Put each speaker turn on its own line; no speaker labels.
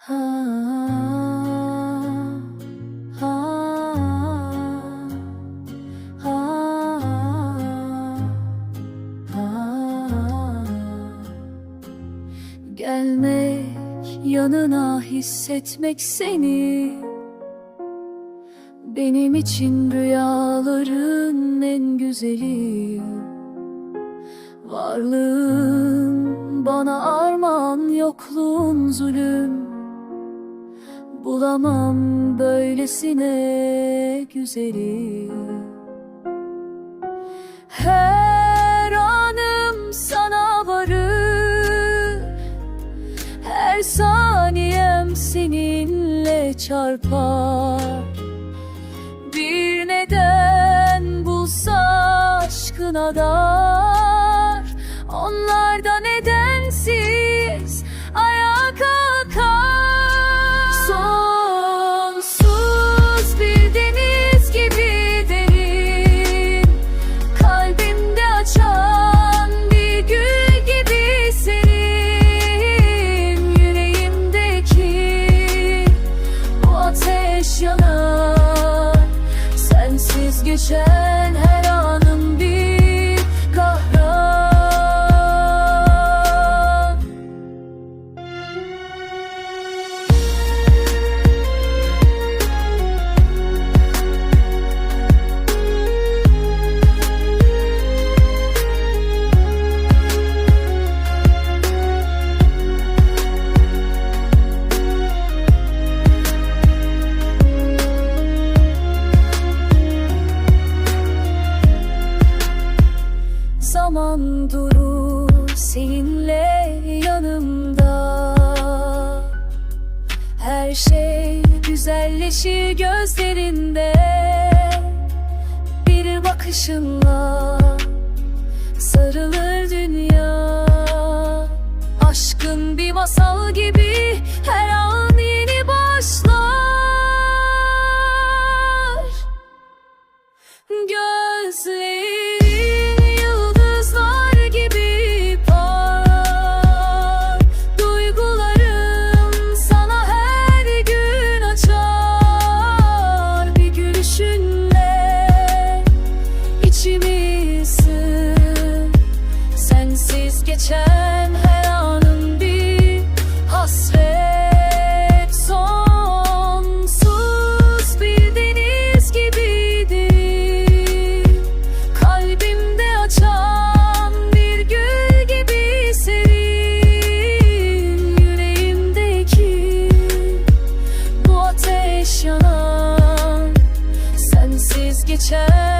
Gelmek yanına hissetmek seni. Benim için rüyaların en güzeli. Varlığın bana armağan yokluğun zulüm Bulamam böylesine güzeli. Her anım sana varır. Her saniyem seninle çarpar. Bir neden bulsa aşkına dar? Onlar da geçen Zaman durur seninle yanımda. Her şey güzelleşir gözlerinde. Bir bakışınla sarılır dünya. Aşkın bir masal gibi her an geçen her anın bir hasret. Sonsuz bir deniz gibiydi. Kalbimde açan bir gül gibi serin Yüreğimdeki bu ateş yanar Sensiz geçen